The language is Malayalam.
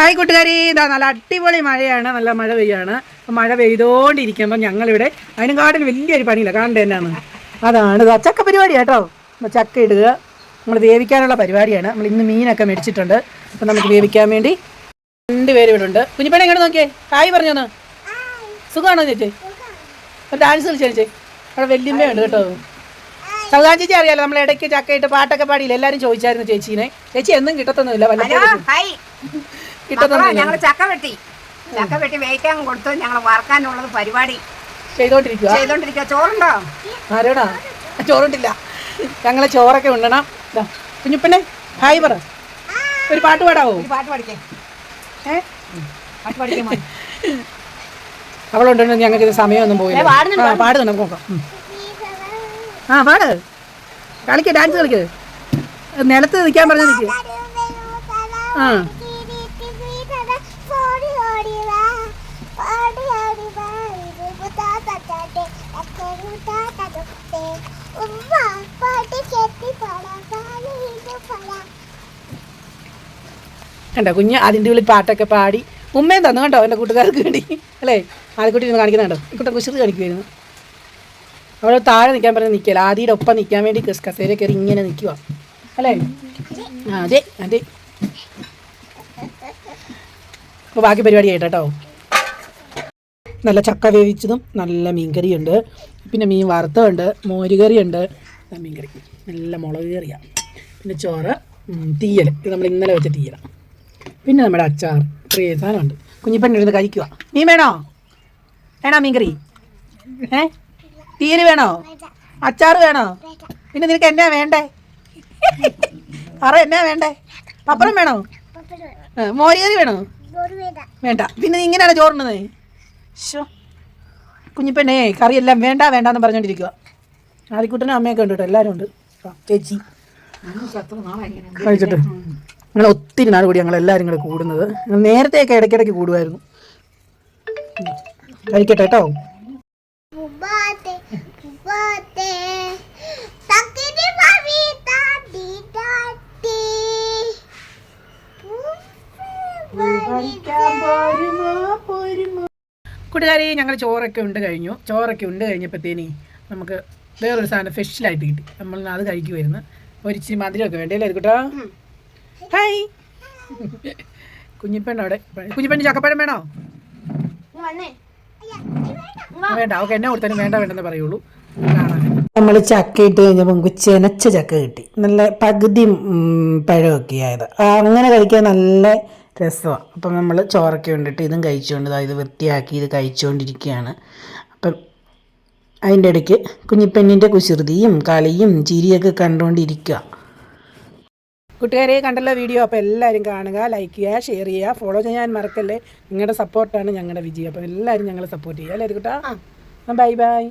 ഹായ് കൂട്ടുകാരി. ഇതാ നല്ല അടിപൊളി മഴയാണ്. നല്ല മഴ പെയ്യാണ്. അപ്പം മഴ പെയ്തുകൊണ്ടിരിക്കുമ്പോൾ ഞങ്ങളിവിടെ അതിനെക്കാട്ടിൽ വലിയൊരു പണിയില്ല. കാണേണ്ട എന്നാണ്? അതാണ്. ഇതാ ചക്ക പരിപാടി കേട്ടോ. ചക്ക ഇടുക. നമ്മൾ വേവിക്കാനുള്ള പരിപാടിയാണ്. നമ്മൾ ഇന്ന് മീനൊക്കെ മേടിച്ചിട്ടുണ്ട്. അപ്പം നമുക്ക് വേവിക്കാൻ വേണ്ടി രണ്ടുപേരും പേര് ഇവിടെ ഉണ്ട്. കുഞ്ഞിപ്പണ എങ്ങനെ നോക്കിയേ? ഹായ് പറഞ്ഞോന്ന്. സുഖമാണോ ചേച്ചി? ഡാൻസ് കളിച്ചു ചേച്ചി? അവിടെ വല്യമ്മയുണ്ട് കേട്ടോ. സൗദാൻ ചേച്ചി അറിയാലോ നമ്മൾ ഇടയ്ക്ക് ചക്കയിട്ട് പാട്ടൊക്കെ പാടിയില്ല? എല്ലാവരും ചോദിച്ചായിരുന്നു ചേച്ചീനെ. ചേച്ചി എന്നും കിട്ടത്തൊന്നുമില്ല. ഹലോ വല്ലപ്പോഴും ഞങ്ങൾ ചക്ക വെട്ടി. ചക്ക വെട്ടി വേവിക്കാൻ കൊടുത്തു. ഞങ്ങൾ വറക്കാനുള്ളത് പരിപാടി ചെയ്തോണ്ടിരിക്കുക ചെയ്തോണ്ടിരിക്കുക ചോറുണ്ടോ? ആരോടാ? ചോറുണ്ടില്ല. ഞങ്ങളെ ചോറൊക്കെ ഉണ്ടണം. കുഞ്ഞുപ്പനെ ഹായ് പറ. ഒരു പാട്ട് പാടാവോ? പാട്ട് പാടിക്കേ. ഏ? പാട്ട് പാടിക്കേ മോനെ. അവളുണ്ടെന്ന് ഞങ്ങൾക്ക് ഇത് സമയമൊന്നും പോയില്ല. പാടുന്നു നമുക്ക് നോക്കാം. ആ പാട്. കളിക്ക് ഡാൻസ് കളിക്ക്. നിലത്ത് നിൽക്കാൻ പറഞ്ഞു നിൽക്കുക ആ. കണ്ടോ കുഞ്ഞ് അതിന്റെ ഉള്ളിൽ പാട്ടൊക്കെ പാടി. ഉമ്മയും തന്നു കണ്ടോ എന്റെ കൂട്ടുകാർക്ക് വേണ്ടി? അല്ലേ? ആദ്യക്കുട്ടി ഇരുന്ന് കാണിക്കുന്ന കണ്ടോ? കുശൃതി കാണിക്കുമായിരുന്നു അവിടെ താഴെ നിൽക്കാൻ പറഞ്ഞ് നിൽക്കില്ല? ആദ്യയുടെ ഒപ്പം നിൽക്കാൻ വേണ്ടി കസ് കസേര കയറി ഇങ്ങനെ നിൽക്കുക അല്ലേ? അതെ അതെ. അപ്പോൾ ബാക്കി പരിപാടി ആയിട്ടോ നല്ല ചക്ക വേവിച്ചതും നല്ല മീൻകറിയുണ്ട്. പിന്നെ മീൻ വറുത്തതുണ്ട് മോരുകറിയുണ്ട്. മീൻകറി. നല്ല മുളക് കറിയാണ് പിന്നെ ചോറ് തീയൽ ഇത് നമ്മൾ ഇന്നലെ വെച്ച തീയലാണ് പിന്നെ നമ്മുടെ അച്ചാർ ഇത്രയും സാധനമുണ്ട്. കുഞ്ഞിപ്പണ്ണി ഇരുന്ന് കഴിക്കുക മീൻ വേണോ? വേണോ മീൻകറി? ഏ? തീയൽ വേണോ? അച്ചാർ വേണോ? പിന്നെ നിനക്ക് എന്നാ വേണ്ടേ? അറ എന്നാ വേണ്ടേ? പപ്പടം വേണോ? മോരുകറി വേണോ? വേണ്ട. പിന്നെ ഇങ്ങനെയാണ് ചോറുണ്ടത് ശോ കുഞ്ഞിപ്പെണ്ണേ കറിയെല്ലാം വേണ്ട വേണ്ടാന്ന് പറഞ്ഞോണ്ടിരിക്കുക ആദ്യക്കുട്ടനും അമ്മയൊക്കെ ഉണ്ട് കേട്ടോ എല്ലാവരും ഉണ്ട്. ചേച്ചി. കഴിച്ചിട്ട്. ഞങ്ങൾ ഒത്തിരി നാൾ കൂടി ഞങ്ങൾ എല്ലാവരും കൂടെ കൂടുന്നത്. ഞങ്ങൾ നേരത്തെയൊക്കെ ഇടയ്ക്കിടയ്ക്ക് കൂടുമായിരുന്നു. കഴിക്കട്ടെ കേട്ടോ. Bubate, bubate, കൂട്ടുകാരി ഞങ്ങൾ ചോറൊക്കെ ഉണ്ട് കഴിഞ്ഞു. ചോറൊക്കെ ഉണ്ട് കഴിഞ്ഞപ്പോഴത്തേനി നമുക്ക് വേറൊരു സാധനം സ്പെഷ്യലായിട്ട് കിട്ടി. നമ്മൾ അത് കഴിക്കുമായിരുന്നു ഒരിച്ചിരി മധുരമൊക്കെ വേണ്ടേ അല്ലേ കേട്ടോ ഹായ് കുഞ്ഞിപ്പെണ്ണവിടെ കുഞ്ഞിപ്പെണ്ണി ചക്കപ്പഴം വേണോ? വേണ്ട ഓക്കെ എന്നെ കൊടുത്താലും വേണ്ട വേണ്ടെന്ന് പറയുള്ളൂ. നമ്മൾ ചക്ക ഇട്ട് കഴിഞ്ഞപ്പോൾ നമുക്ക് ചെനച്ച ചക്ക കിട്ടി. നല്ല പകുതി പഴമൊക്കെ ആയത് അങ്ങനെ കഴിക്കാൻ നല്ല രസമാണ് അപ്പം നമ്മൾ ചോറൊക്കെ കൊണ്ടിട്ട് ഇതും കഴിച്ചുകൊണ്ട് ഇത് വൃത്തിയാക്കി ഇത് കഴിച്ചുകൊണ്ടിരിക്കുകയാണ് അപ്പം അതിന്റെ ഇടയ്ക്ക് കുഞ്ഞിപ്പെണ്ണിന്റെ കുശൃതിയും കളിയും ചിരിയൊക്കെ കണ്ടുകൊണ്ടിരിക്കുക കൂട്ടുകാരെ കണ്ടല്ലോ വീഡിയോ? അപ്പോൾ എല്ലാവരും കാണുക ലൈക്ക് ചെയ്യുക ഷെയർ ചെയ്യുക ഫോളോ ചെയ്യാൻ മറക്കല്ലേ? നിങ്ങളുടെ സപ്പോർട്ടാണ് ഞങ്ങളുടെ വിജയം. അപ്പോൾ എല്ലാവരും ഞങ്ങളെ സപ്പോർട്ട് ചെയ്യുക. അല്ലേ കേട്ടോ ബൈ ബൈ.